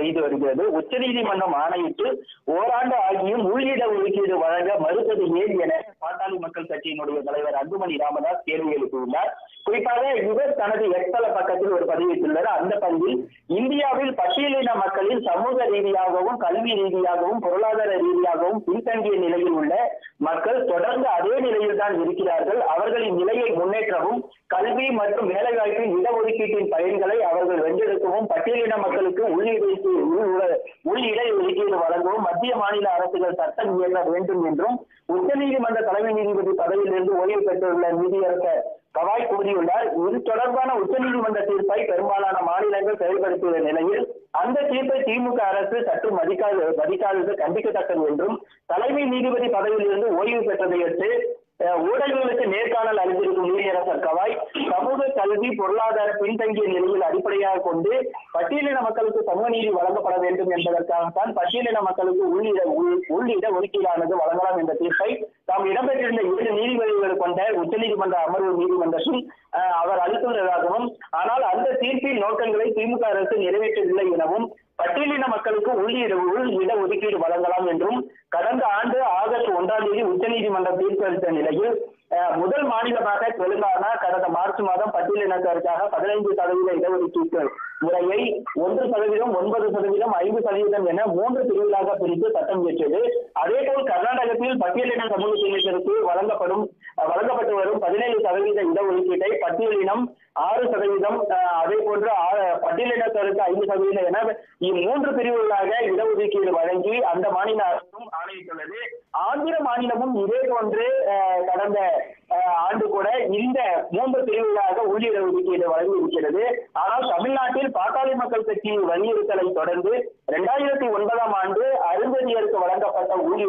செய்து வருகிறது. உச்சநீதிமன்றம் ஆணையிட்டு ஓராண்டு ஆகியும் உள்ளிட ஒதுக்கீடு வழங்க மறுத்தது ஏன் என பாட்டாளி மக்கள் கட்சியினுடைய தலைவர் அன்புமணி ராமதாஸ் கேள்வி எழுப்பியுள்ளார். குறிப்பாக இவர் தனது எக்ஸல பக்கத்தில் ஒரு பதிவிட்டுள்ளார் அந்த பதிவில் இந்தியாவில் பட்டியலின மக்களின் சமூக ரீதியாகவும் கல்வி ரீதியாகவும் பொருளாதார ரீதியாகவும் பின்தங்கிய நிலையில் உள்ள மக்கள் தொடர்ந்து அதே நிலையில் தான் இருக்கிறார்கள். அவர்களின் நிலையை முன்னேற்றவும் கல்வி மற்றும் வேலைவாய்ப்பின் இடஒதுக்கீட்டின் பயன்களை அவர்கள் வழங்கவும் பட்டியலின மக்களுக்கு உள்ளிடைக்கு உள் இட ஒதுக்கீடு வழங்கவும் மத்திய மாநில அரசுகள் சட்டம் இயற்ற வேண்டும் என்றும் உச்சநீதிமன்ற தலைமை நீதிபதி பதவியிலிருந்து ஓய்வு பெற்றுள்ள நீதியரசர் கவாய் கூறியுள்ளார். இது தொடர்பான உச்சநீதிமன்ற தீர்ப்பை பெரும்பாலான மாநிலங்கள் செயல்படுத்தியுள்ள நிலையில் அந்த தீர்ப்பை திமுக அரசு சற்று மதிக்காது மதிக்காதது கண்டிக்கத்தக்கது என்றும் தலைமை நீதிபதி பதவியிலிருந்து ஓய்வு பெற்றதையடுத்து ஊடகங்களுக்கு நேர்காணல் அளித்திருக்கும் நீதியரசர் கவாய் சமூக கல்வி பொருளாதார பின்தங்கிய நிலையில் அடிப்படையாக கொண்டு பட்டியலின மக்களுக்கு சமூக நீதி வழங்கப்பட வேண்டும் என்பதற்காகத்தான் பட்டியலின மக்களுக்கு உள்ளிட உள்ளிட ஒதுக்கீடானது வழங்கலாம் என்ற தீர்ப்பை தாம் இடம்பெற்றிருந்த ஏழு நீதிபதிகள் கொண்ட உச்சநீதிமன்ற அமர்வு நீதிமன்றத்தில் அவர் அளித்துள்ளதாகவும் ஆனால் அந்த தீர்ப்பின் நோக்கங்களை திமுக அரசு நிறைவேற்றவில்லை எனவும் பட்டியலின மக்களுக்கு உள்ளிட இட ஒதுக்கீடு வழங்கலாம் என்றும் கடந்த ஆண்டு ஆகஸ்ட் ஒன்றாம் தேதி உச்சநீதிமன்றம் தீர்ப்பளித்த நிலையில் முதல் மாநிலமாக தெலுங்கானா கடந்த மார்ச் மாதம் பட்டியலினத்தருக்காக பதினைந்து சதவீத இடஒதுக்கீட்டு முறையை ஒன்று சதவீதம் ஒன்பது சதவீதம் ஐந்து சதவீதம் என மூன்று பிரிவுகளாக பிரித்து சட்டம் இயற்றியது. அதேபோல் கர்நாடகத்தில் பட்டியலின சமூகத்தினருக்கு வழங்கப்படும் வழங்கப்பட்டு வரும் பதினேழு சதவீத இடஒதுக்கீட்டை பட்டியலினம் ஆறு சதவீதம் அஹ், அதே போன்று பட்டியலினத்தருக்கு ஐந்து சதவீதம் என இம்மூன்று பிரிவுகளாக ஒதுக்கீடு வழங்கி அந்த மாநில அரசும் ஆணையிட்டுள்ளது. ஆந்திர மாநிலமும் இதே போன்று கடந்த ஆண்டு கூட இந்த மூன்று பிரிவுகளாக உள்ளிட ஒதுக்கீடு வழங்கி இருக்கிறது. ஆனால் தமிழ்நாட்டில் பாட்டாளி மக்கள் கட்சி வலியுறுத்தலை தொடர்ந்து இரண்டாயிரத்தி ஒன்பதாம் ஆண்டு அருந்ததியருக்கு வழங்கப்பட்ட உள்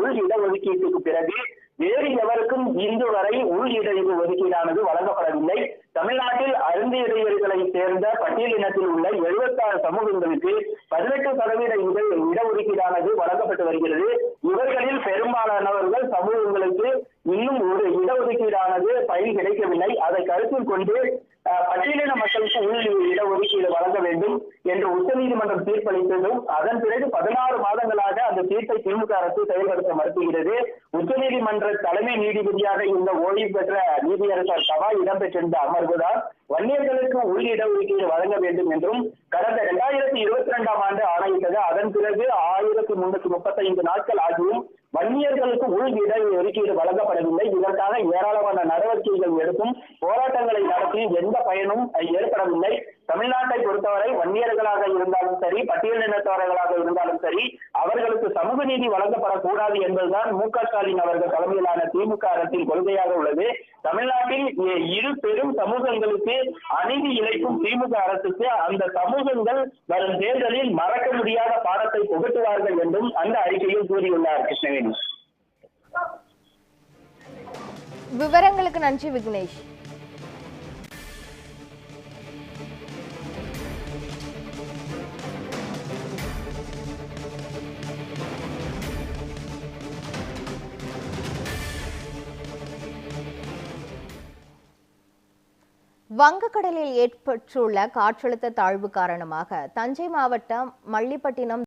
உள் இடஒதுக்கீட்டுக்கு பிறகு வேறு எவருக்கும் இன்று வரை உள் இடைவு ஒதுக்கீடானது வழங்கப்படவில்லை. தமிழ்நாட்டில் அருந்தியடையர்களை சேர்ந்த பட்டியலினத்தில் உள்ள எழுபத்தாறு சமூகங்களுக்கு பதினெட்டு சதவீத இட இடஒதுக்கீடானது வழங்கப்பட்டு வருகிறது. இவர்களில் பெரும்பாலானவர்கள் சமூகங்களுக்கு இன்னும் ஒரு இடஒதுக்கீடானது பயன் கிடைக்கவில்லை. அதை கருத்தில் கொண்டு பட்டியலின மக்களுக்கு உள் இடஒதுக்கீடு வழங்க வேண்டும் என்று உச்சநீதிமன்றம் தீர்ப்பளித்ததும் அதன் பிறகு பதினாறு மாதங்களாக அந்த தீர்ப்பை திமுக அரசு செயல்படுத்த மறுத்துகிறது உச்சநீதிமன்ற தலைமை நீதிபதியாக இருந்த ஓய்வு பெற்ற நீதியரசர் சபா இடம்பெற்றிருந்த அமர்வுதான் வன்னியர்களுக்கு உள் இடஒதுக்கீடு வழங்க வேண்டும் என்றும் கடந்த இரண்டாயிரத்தி இருபத்தி இரண்டாம் ஆண்டு ஆணையிட்டது. அதன் பிறகு ஆயிரத்தி முன்னூத்தி முப்பத்தி ஐந்து நாட்கள் ஆகியும் வன்னியர்களுக்கு உள் இட ஒதுக்கீடு வழங்கப்படவில்லை. இதற்காக ஏராளமான நடவடிக்கைகள் எடுத்தும் போராட்டங்களை நடத்தி எந்த பயனும் ஏற்படவில்லை. தமிழ்நாட்டை பொறுத்தவரை வன்னியர்களாக இருந்தாலும் சரி பட்டியலினத்தவர்களாக இருந்தாலும் சரி அவர்களுக்கு சமூக நீதி வழங்கப்படக்கூடாது என்பதுதான் மு க ஸ்டாலின் அவர்கள் தலைமையிலான திமுக அரசின் கொள்கையாக உள்ளது. தமிழ்நாட்டில் இரு பெரும் சமூகங்களுக்கு அநீதி இழைக்கும் திமுக அரசுக்கு அந்த சமூகங்கள் வரும் தேர்தலில் மறக்க முடியாத பாடத்தை புகட்டுவார்கள் என்றும் அந்த அறிக்கையில் கூறியுள்ளார் கிருஷ்ணவேணி. விவரங்களுக்கு நன்றி விக்னேஷ். வங்கக்கடலில் ஏற்பட்டுள்ள காற்றழுத்த தாழ்வு காரணமாக தஞ்சை மாவட்டம் மல்லிப்பட்டினம்